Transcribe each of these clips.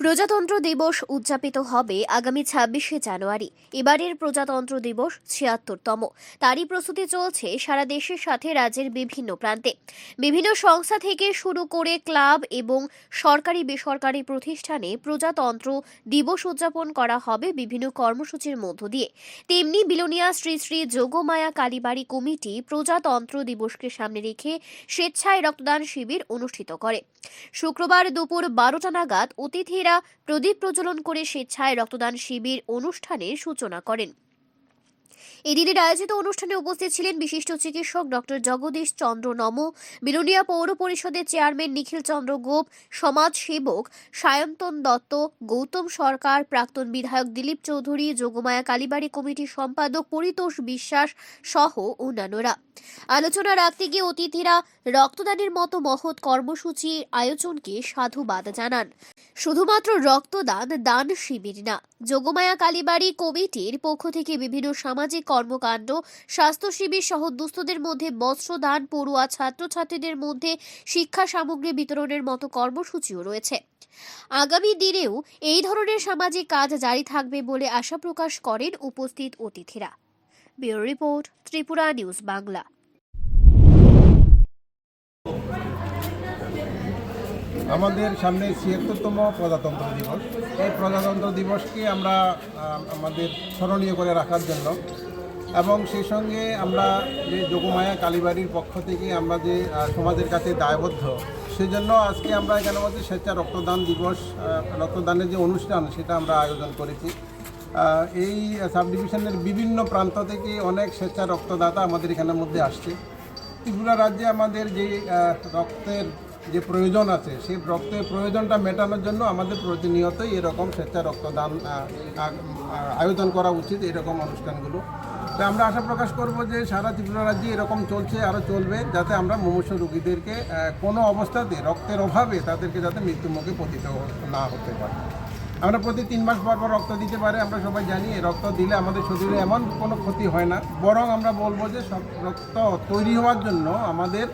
প্রজাতন্ত্র দিবস উদযাপিত হবে আগামী ছাব্বিশে জানুয়ারি। এবারের প্রজাতন্ত্র দিবস ছিয়াত্তরতম। তারই প্রস্তুতি চলছে সারা দেশের সাথে রাজ্যের বিভিন্ন প্রান্তে। বিভিন্ন সংস্থা থেকে শুরু করে ক্লাব এবং সরকারি বেসরকারি প্রতিষ্ঠানে প্রজাতন্ত্র দিবস উদযাপন করা হবে বিভিন্ন কর্মসূচির মধ্য দিয়ে। তেমনি বিলোনিয়া শ্রী শ্রী যোগমায়া কালীবাড়ি কমিটি প্রজাতন্ত্র দিবসকে সামনে রেখে স্বেচ্ছায় রক্তদান শিবির অনুষ্ঠিত করে। শুক্রবার দুপুর বারোটা নাগাদ অতিথিরা প্রদীপ প্রজ্বলন করে স্বেচ্ছায় রক্তদান শিবির অনুষ্ঠানের সূচনা করেন। এদিনের আয়োজিত অনুষ্ঠানে উপস্থিত ছিলেন বিশিষ্ট চিকিৎসক ডক্টর জগদীশ চন্দ্র নম, বিলোনিয়া পৌর পরিষদের চেয়ারম্যান নিখিল চন্দ্র গোপ, সমাজ সেবক সায়ন্তন দত্ত, গৌতম সরকার, প্রাক্তন বিধায়ক দিলীপ চৌধুরী, যোগমায়া কালীবাড়ি কমিটির সম্পাদক পরিতোষ বিশ্বাস সহ অন্যান্যরা। আলোচনা রাখতে গিয়ে অতিথিরা রক্তদানের মতো মহৎ কর্মসূচি আয়োজনকে সাধুবাদ জানান। শুধুমাত্র রক্তদান দান শিবির না, যোগমায়া কালীবাড়ি কমিটির পক্ষ থেকে বিভিন্ন সামাজিক কর্মকাণ্ড, স্বাস্থ্য শিবির সহ দুস্থদের মধ্যে বস্ত্রদান পড়ুয়া ছাত্রছাত্রীদের মধ্যে শিক্ষা সামগ্রী বিতরণের মতো কর্মসূচিও রয়েছে। আগামী দিনেও এই ধরনের সামাজিক কাজ জারি থাকবে বলে আশা প্রকাশ করেন উপস্থিত অতিথিরা। Bureau report Tripura news Bangla. আমাদের সামনে ছিয়াত্তরতম প্রজাতন্ত্র দিবস। এই প্রজাতন্ত্র দিবসকে আমরা আমাদের স্মরণীয় করে রাখার জন্য এবং সেই সঙ্গে আমরা যে যোগমায়া কালীবাড়ির পক্ষ থেকে আমরা যে সমাজের কাছে দায়বদ্ধ, সেজন্য আজকে আমরা এখানে আমাদের স্বেচ্ছা রক্তদান দিবস রক্তদানের যে অনুষ্ঠান, সেটা আমরা আয়োজন করেছি। এই সাব ডিভিশনের বিভিন্ন প্রান্ত থেকে অনেক স্বেচ্ছা রক্তদাতা আমাদের এখানের মধ্যে আসছে। ত্রিপুরা রাজ্যে আমাদের যে রক্তের যে প্রয়োজন আছে, সেই রক্তের প্রয়োজনটা মেটানোর জন্য আমাদের প্রতিনিয়তই এরকম স্বেচ্ছা রক্তদান আয়োজন করা উচিত এরকম অনুষ্ঠানগুলো। তো আমরা আশা প্রকাশ করব যে সারা ত্রিপুরা রাজ্যে এরকম চলছে, আরও চলবে, যাতে আমরা মুমূর্ষ রোগীদেরকে কোনো অবস্থাতে রক্তের অভাবে তাদেরকে যাতে মৃত্যুমুখে পতিত না হতে পারে। আমরা প্রতি তিন মাস পর পর রক্ত দিতে পারে, আমরা সবাই জানি রক্ত দিলে আমাদের শরীরে এমন কোনো ক্ষতি হয় না। বরং আমরা বলব যে সব রক্ত তৈরি হওয়ার জন্য আমাদের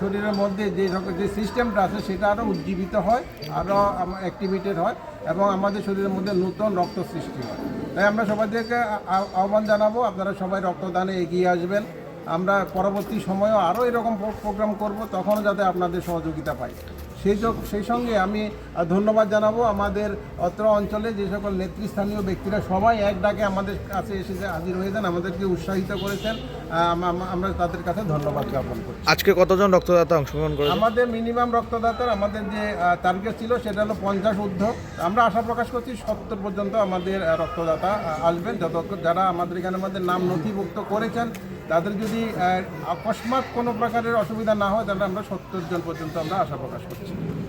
শরীরের মধ্যে যে যে সিস্টেমটা আছে, সেটা আরও উজ্জীবিত হয় আরও অ্যাক্টিভেটেড হয়, এবং আমাদের শরীরের মধ্যে নতুন রক্ত সৃষ্টি হয়। তাই আমরা সবাইদেরকে আহ্বান জানাব, আপনারা সবাই রক্তদানে এগিয়ে আসবেন। আমরা পরবর্তী সময়েও আরও এরকম প্রোগ্রাম করব, তখনও যাতে আপনাদের সহযোগিতা পাই। সেই যোগ সেই সঙ্গে আমি ধন্যবাদ জানাব আমাদের অত্র অঞ্চলে যে সকল নেতৃস্থানীয় ব্যক্তিরা সবাই এক ডাকে আমাদের কাছে এসে যে হাজির হয়েছেন আমাদেরকে উৎসাহিত করেছেন। আমরা তাদের কাছে ধন্যবাদ জ্ঞাপন করি আজকে কতজন রক্তদাতা অংশগ্রহণ করে আমাদের মিনিমাম রক্তদাতার আমাদের যে টার্গেট ছিল সেটা হলো পঞ্চাশ ঊর্ধ্ব। আমরা আশা প্রকাশ করছি সত্তর পর্যন্ত আমাদের রক্তদাতা আসবেন। যত যারা আমাদের এখানে আমাদের নাম নথিভুক্ত করেছেন তাদের যদি অকস্মাৎ কোনো প্রকারের অসুবিধা না হয় তাহলে আমরা সত্তর জন পর্যন্ত আমরা আশা প্রকাশ করছি। Thank you.